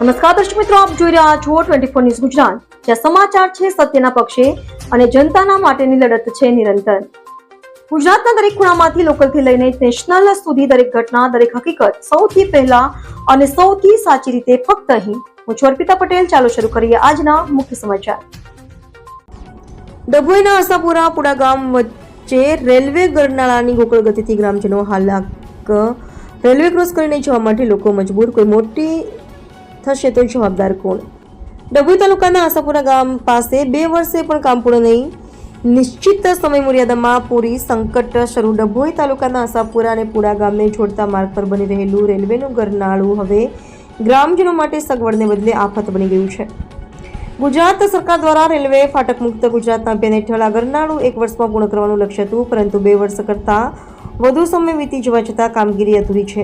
નમસ્કાર દર્શક મિત્રો, આપ જોઈ રહ્યા છો ટ્વેન્ટી ફોર ન્યૂઝ ગુજરાત. જ્યાં સમાચાર છે સત્યના પક્ષે અને જનતાના માટેની લડત છે નિરંતર. ગુજરાતના દરેક ખૂણામાંથી લોકલથી લઈને નેશનલ સુધી દરેક ઘટના, દરેક હકીકત સૌથી પહેલા અને સૌથી સાચી રીતે ફક્ત અહીં. હું છું અર્પિતા પટેલ. ચાલો શરૂ કરીએ આજના મુખ્ય સમાચાર. ડભોઈના આશાપુરા પુડા ગામ વચ્ચે રેલવે ગરનાળાની ગોકળ ગતિથી ગ્રામજનો હાલાક. રેલવે ક્રોસ કરીને જવા માટે લોકો મજબૂર. કોઈ મોટી થશે તો જવાબદાર કોણ? ડભોઈ તાલુકાના આશાપુરા ગામ પાસે બે વર્ષે પણ કામ પૂર્ણ નહીં. નિશ્ચિત સમય મર્યાદામાં પૂરી સંકટ શરૂ ડભોઈ તાલુકાના આશાપુરા અને પુડા ગામને જોડતા માર્ગ પર બની રહેલું રેલવેનું ગરનાળું હવે ગ્રામજનો માટે સગવડને બદલે આફત બની ગયું છે. ગુજરાત સરકાર દ્વારા રેલવે ફાટક મુક્ત ગુજરાતના અભિયાન હેઠળ આ ગરનાળું એક વર્ષમાં પૂર્ણ કરવાનું લક્ષ્ય હતું, પરંતુ બે વર્ષ કરતાં વધુ સમય વીતી જવા છતાં કામગીરી અધૂરી છે.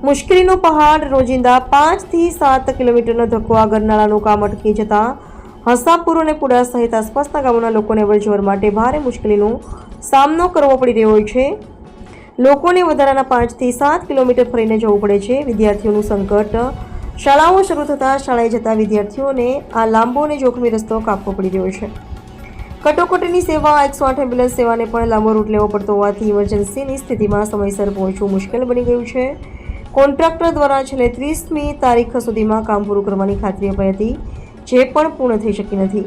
મુશ્કેલીનો પહાડ, રોજિંદા પાંચથી સાત કિલોમીટરનો ધક્કો આ ગરનાળાનું કામ અટકી જતા હસાપુર અને પુડા સહિત આસપાસના ગામોના લોકોને અવરજવર માટે ભારે મુશ્કેલીનો સામનો કરવો પડી રહ્યો છે. લોકોને વધારાના પાંચથી સાત કિલોમીટર ફરીને જવું પડે છે. વિદ્યાર્થીઓનું સંકટ શાળાઓ શરૂ થતાં શાળાએ જતા વિદ્યાર્થીઓને આ લાંબો અને જોખમી રસ્તો કાપવો પડી રહ્યો છે. કટોકટીની સેવા, એકસો આઠ એમ્બ્યુલન્સ સેવાને પણ લાંબો રૂટ લેવો પડતો હોવાથી ઇમરજન્સીની સ્થિતિમાં સમયસર પહોંચવું મુશ્કેલ બની ગયું છે. કોન્ટ્રાક્ટર દ્વારા છેલ્લે ત્રીસમી તારીખ સુધીમાં કામ પૂરું કરવાની ખાતરી અપાઈ હતી, જે પણ પૂર્ણ થઈ શકી નથી.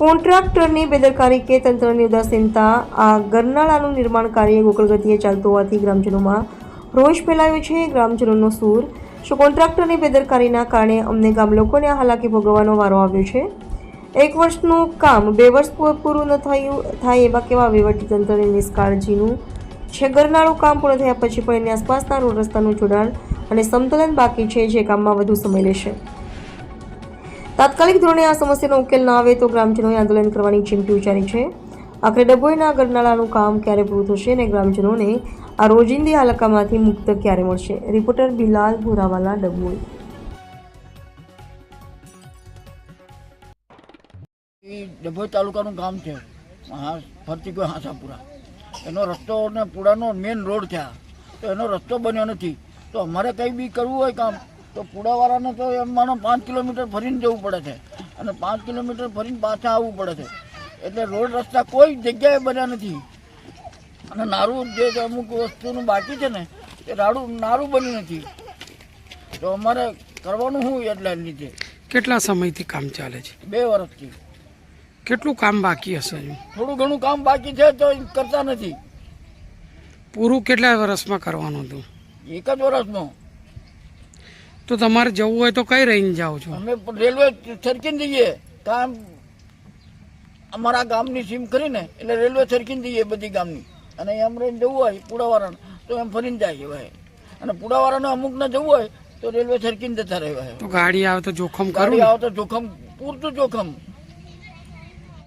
કોન્ટ્રાક્ટરની બેદરકારી કે તંત્રની ઉદાસીનતા આ ગરનાળાનું નિર્માણ કાર્ય ગોકળ ગતિએ ચાલતું હોવાથી ગ્રામજનોમાં રોષ ફેલાયો છે. ગ્રામજનોનો સૂર, શું કોન્ટ્રાક્ટરની બેદરકારીના કારણે અમને ગામ લોકોને હાલાકી ભોગવવાનો વારો આવ્યો છે? એક વર્ષનું કામ બે વર્ષ પૂરું ન થયું, થાય એવા કેવા વહીવટીતંત્રની નિષ્કાળજીનું છે ગરનાળું કામ પૂર્ણ થયા પછી પણ એની આસપાસના રોડ રસ્તાનું જોડાણ અને સમતુલન બાકી છે જે કામમાં વધુ સમય લેશે. તાત્કાલિક ધોરણે આ સમસ્યાનો ઉકેલ ન આવે તો ગ્રામજનોએ આંદોલન કરવાની ચીમકી ઉચ્ચારી છે. આખરે ડભોઈના ગરનાળાનું કામ ક્યારે પૂરું થશે અને ગ્રામજનોને આ રોજિંદી હાલકામાંથી મુક્ત ક્યારે મળશે? રિપોર્ટર બિલાલ ભોરાવાલા, ડભોઈ. ડભોઈ તાલુકાનું ગામ છે. ફરતી કોઈ હાંસાપુરા. એનો રસ્તો ને પુડાનો મેઇન રોડ છે તો એનો રસ્તો બન્યો નથી. તો અમારે કંઈ બી કરવું હોય કામ તો પુડાવાળાને તો એમ માનો પાંચ કિલોમીટર ફરીને જવું પડે છે. અને પાંચ કિલોમીટર ફરીને પાછા આવવું પડે છે. એટલે રોડ રસ્તા કોઈ જગ્યાએ બન્યા નથી. અને નારું જે અમુક વસ્તુનું બાકી છે ને એ રાડું નારું બન્યું નથી. તો અમારે કરવાનું શું એટલે લીધે કેટલા સમયથી કામ ચાલે છે? બે વર્ષથી કેટલું કામ બાકી હશે થોડું ઘણું કામ બાકી છે તો કરતા નથી. પૂરું કેટલા વર્ષમાં કરવાનું હતું? એક જ વર્ષમાં તો તમારે જવું હોય તો કઈ રહીને જાઓ છો? અમે રેલવે સરકીને જઈએ. કામ અમારા ગામની સીમ કરીને એટલે રેલવે સરકીને જઈએ બધી ગામની. અને એમ રહીને જવું હોય પુડાવાળાને તો એમ ફરીને જાય ભાઈ. અને પુડાવાળાને અમુકને જવું હોય તો રેલવે સરકીને જતા રહેવાય તો ગાડી આવે તો જોખમ ગાડી આવે તો જોખમ પૂરતું જોખમ.